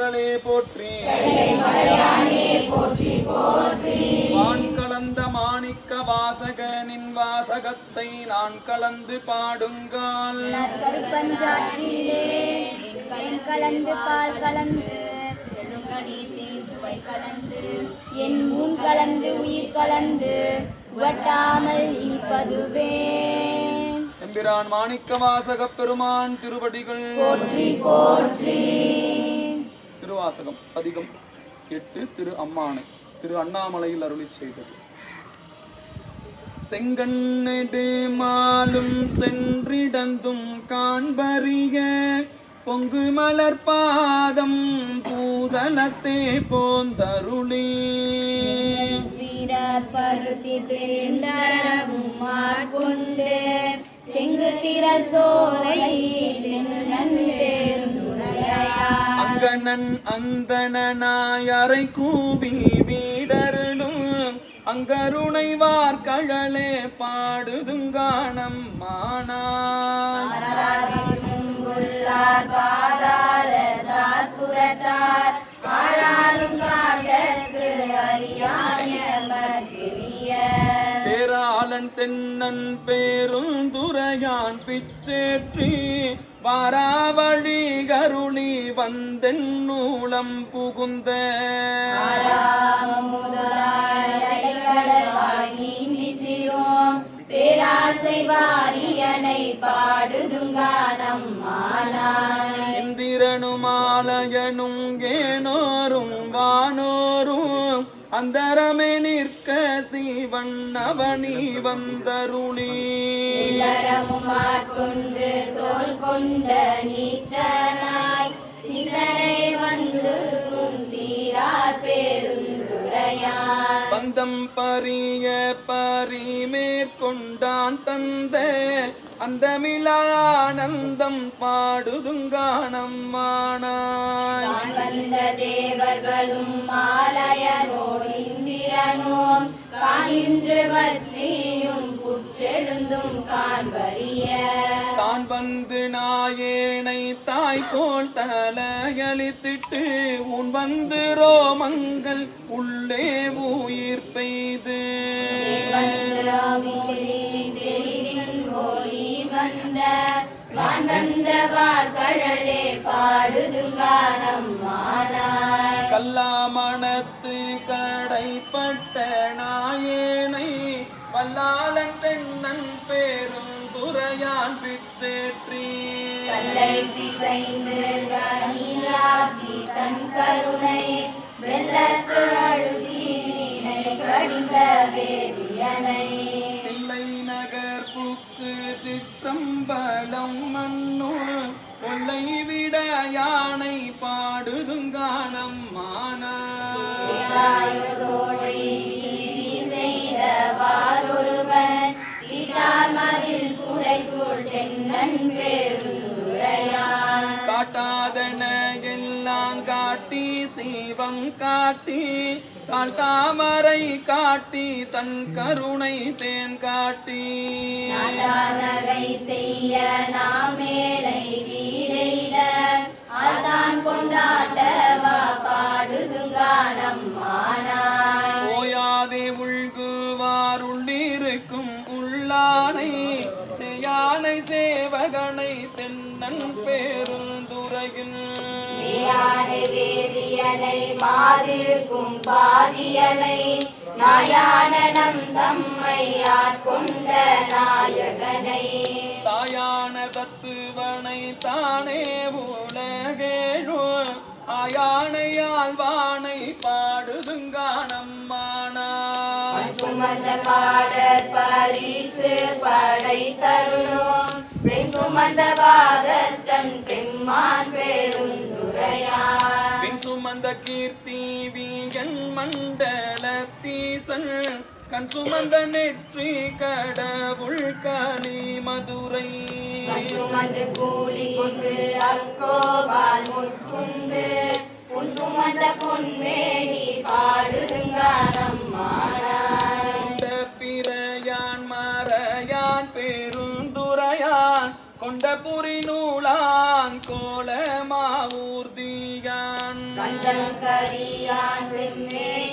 திரளே போற்றி. வான் கலந்த மாணிக்க வாசகனின் வாசகத்தை நான் கலந்து பாடுங்கால். கலந்து பால் கலந்து என் முன் கலந்து உயிர் கலந்து வட்டாமல் இனிப்பதுவே. எம்பிரான் மாணிக்க வாசக பெருமான் திருவடிகள். போற்றி போற்றி. திருவாசகம் அதிகம் எட்டு திரு அம்மானை. திரு அண்ணாமலையில் அருளி செய்தது. செங்கண்ணெடு மாலும் சென்றிடந்தும் காண்பறிய பொங்கு மலர் பாதம் பூதலத்தே போந்தருளி. வீர பருத்தி தேர்ந்தரவும் மாட்கொண்டு தெங்கு திரள் சோலை தென்னன் அங்கனன் அந்தனாய் அறை கூவி வீடருளும். அங்கருணைவார் கழலே பாடுதுங்கானம் மகிழிய பேராளன் தென்னன் பேருந்துரையான் பிச்சேற்றி. வாராவழி கருளி புகுந்த. பேராசை வாரியனை பாடுதுங்கானம் மானாய் இந்திரனுமாலயனும் கேனோரும் வானோரும் அந்தரமே நிற்க சீவன் அவனி வந்தருளி. தோல் கொண்ட நீற்றனா சீரார் பேருந்துரையான் பந்தம் பரிய பரி மேற்கொண்டான் தந்த அந்த மிலானந்தம் பாடுதுங்கானம் மானாய். தான் வந்த தேவர்களும் மாலயனோடு இந்திரனோம். காணின்று புற்றெழுந்தும் காண்பறிய. தான் வந்து நாயேனை தாய் போல் தலையளித்திட்டு உன் வந்து ரோமங்கள் உள்ளே உயிர் பெய்து. வந்து வான் கல்லாமணத்து கடைப்பட்ட நாயேனை வல்லாளன் தென்னன் பேரும் துறையான் பிச்சேற்றி கல்லை பிசைந்து கனியாக்கி தன் கருணை வெள்ளத்து அழுதி வீணை கடிந்த வேதியனை தில்லை நகர் புக்கு சிற்றம்பலம் மண்ணு கொல்லை விட யானை பாடுதுங்கானம் மானா. காட்டாதன எல்லாம் காட்டி சீவம் காட்டி கால் தாமரை காட்டி தன் கருணை தேன் காட்டி. செய்ய நாமேலை யானை சேவகனை தென்னன் பேருந்துரையில். யானை வேதியனை மாறிருக்கும் பாதியனை நாயான நம் தம்மை கொண்ட நாயகனை. தாயான தத்துவனை தானே உலகேழோ சுமந்த பாடற் பரிசு படை தருணோம் பெண் சுமந்த பாதத்தன் பெம்மான் பெருந்துரையான் பின் சுமந்த கீர்த்தி வீகன் மண்டலத்தீசன் கண் சுமந்த நெற்றி கடவுள் களி மதுரை. சுமந்து கூலி கொண்டு அக்கோபால் முற்குண்டு. உன் சுமந்த பொன்மேனி பாடுதுங்கானம் கொண்டான் பெருந்துரையான் கொண்ட புரி நூலான் கோலமாவூர்தியான் கண்டன் கரியான் செம்மேனியான்